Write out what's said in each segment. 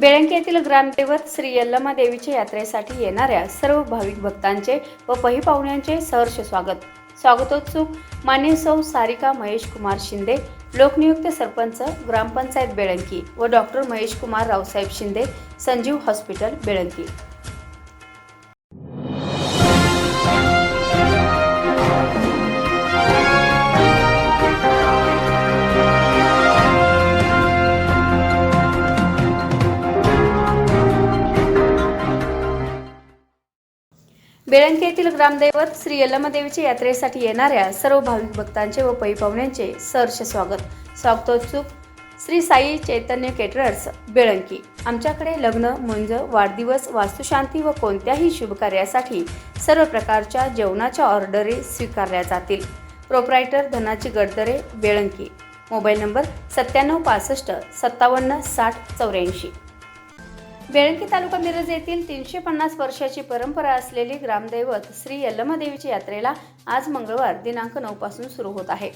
बेळंकी येथील ग्रामदेवत श्री यल्लमा देवीच्या यात्रेसाठी येणाऱ्या सर्व भाविक भक्तांचे व पही पाहुण्यांचे सहर्ष स्वागत. स्वागतोत्सुक मान्य सौ सारिका महेश कुमार शिंदे लोकनियुक्त सरपंच ग्रामपंचायत बेळंकी व डॉक्टर महेश कुमार रावसाहेब शिंदे संजीव हॉस्पिटल बेळंकी. बेळंकी येथील ग्रामदैवत श्री यल्लमादेवीच्या यात्रेसाठी येणाऱ्या सर्व भाविक भक्तांचे व पै पाहुण्यांचे सहर्ष स्वागत. स्वागतोत्सुक श्री साई चैतन्य केटरर्स बेळंकी. आमच्याकडे लग्न मुंज वाढदिवस वास्तुशांती व कोणत्याही शुभकार्यासाठी सर्व प्रकारच्या जेवणाच्या ऑर्डरी स्वीकारल्या जातील. प्रोप्रायटर धनाची गडदरे बेळंकी. मोबाईल नंबर सत्त्याण्णव पासष्ट सत्तावन्न साठ चौऱ्याऐंशी. बेळंकी तालुका मिरज येथील तीनशे पन्नास वर्षाची परंपरा असलेली ग्रामदैवत श्री यल्लमादेवीच्या यात्रेला आज मंगळवार दिनांक नऊ पासून सुरू होत आहे.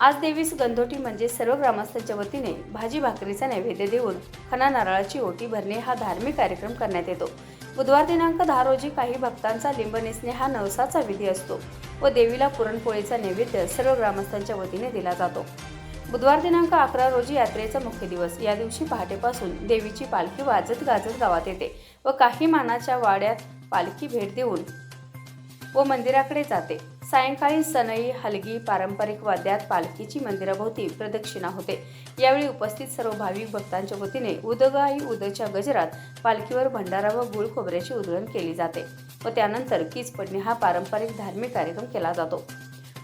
आज देवीस गंधोटी म्हणजे सर्व ग्रामस्थांच्या वतीने भाजी भाकरीचा नैवेद्य देऊन खना नारळाची ओटी भरणे हा धार्मिक कार्यक्रम करण्यात येतो. बुधवार दिनांक दहा रोजी काही भक्तांचा लिंब नेसणे हा नवसाचा विधी असतो व देवीला पुरणपोळीचा नैवेद्य सर्व ग्रामस्थांच्या वतीने दिला जातो. बुधवार दिनांक अकरा रोजी यात्रेचा मुख्य दिवस. या दिवशी पहाटेपासून देवीची पालखी वाजत गाजत गावात येते व काही मानाच्या वाड्यात पालखी भेट देऊन व मंदिराकडे जाते. सायंकाळी सनई हलगी पारंपरिक वाद्यात पालखीची मंदिराभोवती प्रदक्षिणा होते. यावेळी उपस्थित सर्व भाविक भक्तांच्या वतीने उदगाई उदच्या गजरात पालखीवर भंडारा व गुळ खोबऱ्याची उधळण केली जाते व त्यानंतर कीच पडणे हा पारंपरिक धार्मिक कार्यक्रम केला जातो.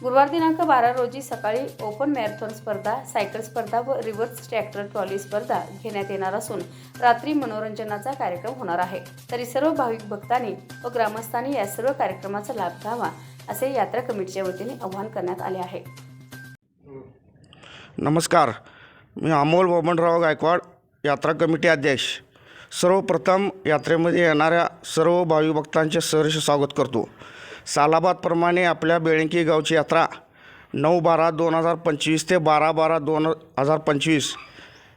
गुरुवार दिनांक बारा रोजी सकाळी ओपन मॅरेथॉन स्पर्धा सायकल स्पर्धा व रिव्हर्स ट्रॅक्टर ट्रॉली स्पर्धा घेण्यात येणार असून रात्री मनोरंजनाचा कार्यक्रम होणार आहे. तरी सर्व भाविक भक्तांनी व ग्रामस्थांनी या सर्व कार्यक्रमाचा लाभ घ्यावा असे यात्रा कमिटीच्या वतीने आवाहन करण्यात आले आहे. नमस्कार. मी अमोल बबनराव गायकवाड यात्रा कमिटी अध्यक्ष. सर्वप्रथम यात्रेमध्ये येणाऱ्या सर्व भाविक भक्तांचे सहर्ष स्वागत करतो. सालाबादप्रमाणे आपल्या बेळंकी गावची यात्रा नऊ बारा दोन हजार पंचवीस ते बारा बारा दोन हजार पंचवीस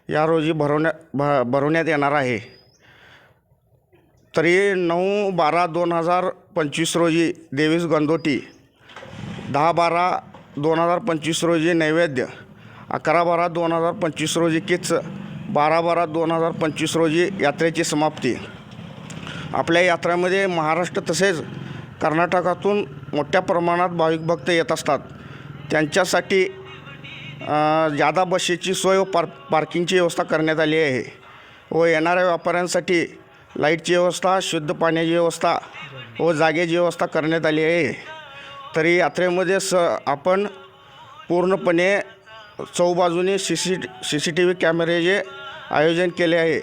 या रोजी भरवण्या भ भरवण्यात येणार आहे. तरी नऊ बारा दोन हजार पंचवीस रोजी देवीस गंदोटी दहा बारा दोन हजार पंचवीस रोजी नैवेद्य अकरा बारा दोन हजार पंचवीस रोजी किच्च बारा बारा दोन हजार पंचवीस रोजी यात्रेची समाप्ती. आपल्या यात्रेमध्ये महाराष्ट्र तसेच कर्नाटकातून मोठ्या प्रमाणात भाविक भक्त येत असतात. त्यांच्यासाठी जादा बसेची सोय व पार पार्किंगची व्यवस्था करण्यात आली आहे. व येणाऱ्या व्यापाऱ्यांसाठी लाईटची व्यवस्था शुद्ध पाण्याची व्यवस्था व जागेची व्यवस्था करण्यात आली आहे. तरी यात्रेमध्ये स आपण पूर्णपणे चौबाजूने C C C C T V कॅमेरेचे आयोजन केले आहे.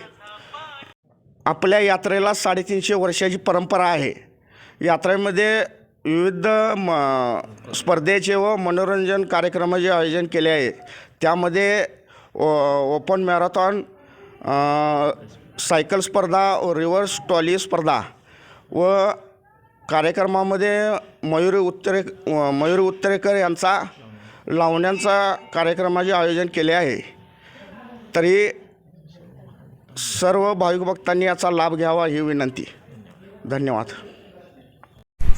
आपल्या यात्रेला साडेतीनशे वर्षाची परंपरा आहे. यात्रेमध्ये विविध म स्पर्धेचे व मनोरंजन कार्यक्रमाचे आयोजन केले आहे त्यामध्ये ओ- ओपन मॅरेथॉन सायकल स्पर्धा व रिव्हर्स ट्रॉली स्पर्धा व कार्यक्रमामध्ये मयुरी उत्तरे मयुरी उत्तरेकर यांचा लावण्यांचा कार्यक्रमाचे आयोजन केले आहे. तरी सर्व भाविक भक्तांनी याचा लाभ घ्यावा ही विनंती. धन्यवाद.